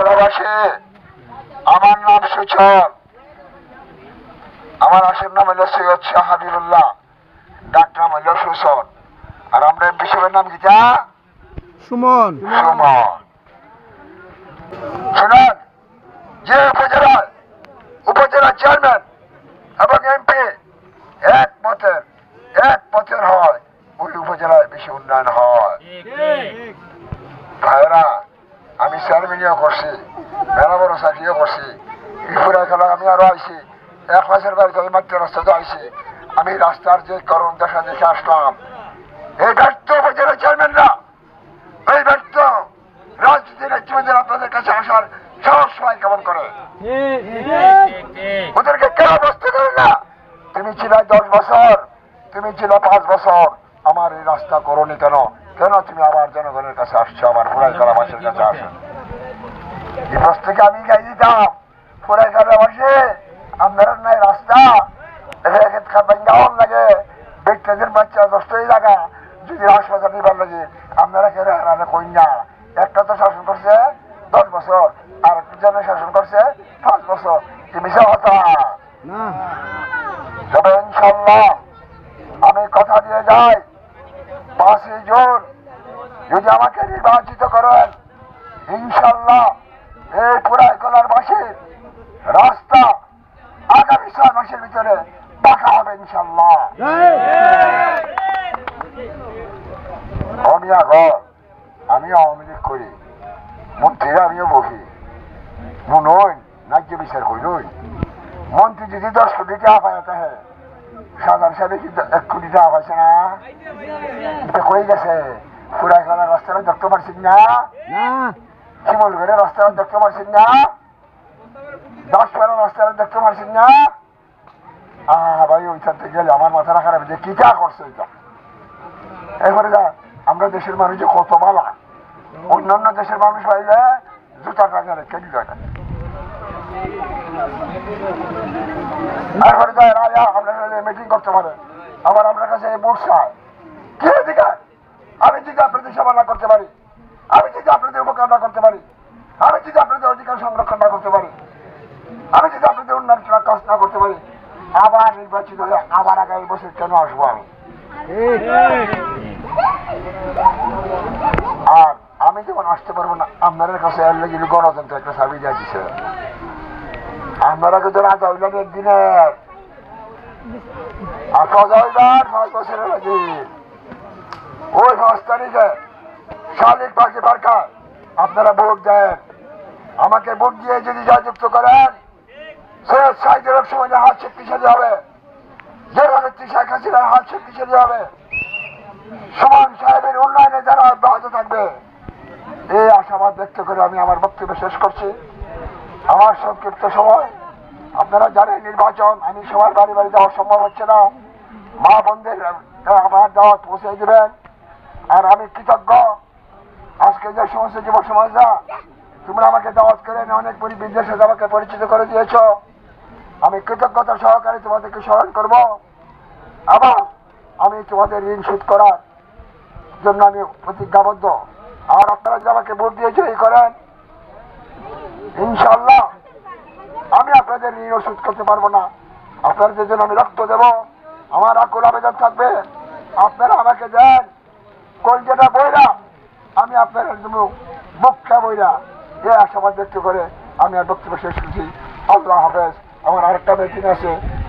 পুরাইকলাবাসী আমার নাম সুচন আমার আসল নাম হলো সৈয়দ শাহ হাবিবুল্লাহ ডাক্তার নাম হলো সুসন। আর আমরা এমপি নাম কি যা? সুমন। সুমন। শুনুন যে উপজেলার উপজেলা চেয়ারম্যান এবং এমপি এক মতের এক মতের হয় ওই উপজেলায় বেশি উন্নয়ন হয় ভাইরা আমি চেয়ারম্যানিও করছি, মেলা বড় চাকরিও করছি। খেলা আমি আইছি। এক মাসের বাড়িতে আমি মাত্র আইছি। আমি রাস্তার যে করণ দেখা দেখে আসলাম। এই ব্যর্থ উপজেলা চেয়ারম্যানরা, এই ব্যর্থ রাজনীতির নেতৃবৃন্দের আপনাদের কাছে আসার পায় কেমন করে? ওদেরকে না? তুমি ছিল দশ বছর, তুমি ছিল পাঁচ বছর। আমার এই রাস্তা করনি কেন? কেন তুমি আবার জনগণের কাছে আসছো, আমার ফুরাই করা মাসের কাছে আসো? এই প্রশ্নকে আমি গাই দিতাম ফুরাই করা মাসে আপনার নাই রাস্তা। যাওয়ার লাগে। ব্যক্তিদের বাচ্চা দশটাই লাগা। যদি হাসপাতাল নিবার লাগে আপনারা কেন হারানে কই না। একটা তো শাসন করছে দশ বছর। আর জনে শাসন করছে পাঁচ বছর। মিশা কথা। না। তবে ইনশাল্লাহ আমি কথা দিয়ে যাই। পাঁচই জুন। যদি আমাকে নির্বাচিত করেন ইনশাল্লাহ এই পুরাই কলার মাসের রাস্তা আগামী ছয় মাসের ভিতরে পাকা হবে ইনশাল্লাহ অমিয়া ঘর আমিও আওয়ামী লীগ করি, মন্ত্রীরা আমিও বসি নই ন্যায্য বিচার করি নই মন্ত্রী যদি দশ কোটি টাকা পায় তাহে সাধারণ সাহেব কি এক কোটি টাকা পাইছে না। এটা কই গেছে? ফুরাই গেলার রাস্তাটা দেখতে পারছেন না। না শিমল ঘরের রাস্তাটা দেখতে পারছেন না। দশ পাড়ার রাস্তাটা দেখতে পারছেন না। আহ ভাই, ওইখান থেকে গেলে আমার যে কি চা করছে ওইটা। এরপরে যা, আমরা দেশের মানুষ যে কত অন্যান্য দেশের মানুষ পাইলে জুতা টাকা রেখে দিল তারপরে তো এরা আপনার মিটিং করতে পারে। আবার আপনার কাছে চায় কি আমি না করতে পারি। উপকার না করতে পারি। আমি যদি আপনাদের অধিকার সংরক্ষণ না করতে পারি, আমি যদি আপনাদের উন্নয়ন কাজ না করতে পারি, আবার নির্বাচিত হলে আবার আগামী বছর কেন আসব আমি? আর আমি যেমন আসতে পারব না, আপনাদের কাছে এর লেগে গণতন্ত্র একটা চাবি দিয়ে দিছে। আপনারা কিন্তু রাজা হইলেন একদিনের আর পাঁচ বছরের লাগে। ওই পাঁচ তারিখে শালিক পাখি পার্কা আপনারা ভোট দেন। আমাকে ভোট দিয়ে যদি যা যুক্ত করেন সময় হাত হাত সাহেবের উন্নয়নে যারা থাকবে, এই আশাবাদ ব্যক্ত করে আমি আমার বক্তব্য শেষ করছি। আমার সংক্ষিপ্ত সময়, আপনারা জানেন নির্বাচন, আমি সবার বাড়ি বাড়ি যাওয়া সম্ভব হচ্ছে না। মা বোনদের আমার দাওয়াত পৌঁছে দেবেন। আর আমি কৃতজ্ঞ। আজকে যে সমস্ত যুব সমাজরা তোমরা আমাকে দাওয়াত করে অনেক সাথে আমাকে পরিচিত করে দিয়েছ। আমি কৃতজ্ঞতা সহকারে তোমাদেরকে স্মরণ করব। আবার আমি তোমাদের ঋণ শোধ করার জন্য আমি প্রতিজ্ঞাবদ্ধ। আর আপনারা যে আমাকে ভোট দিয়ে এই করেন। ইনশাল্লাহ আমি আপনাদের ঋণ শোধ করতে পারব না। আপনাদের জন্য আমি রক্ত দেব। আমার আকুল আবেদন থাকবে। আপনারা আমাকে দেন। কোন কলজাটা বইরা আমি আপনার একদম বক্তা বইরা এ আশাবাদ ব্যক্ত করে আমি আর বক্তব্য শেষ করছি। আল্লাহ হাফেজ। আমার আরেকটা মিটিং আছে।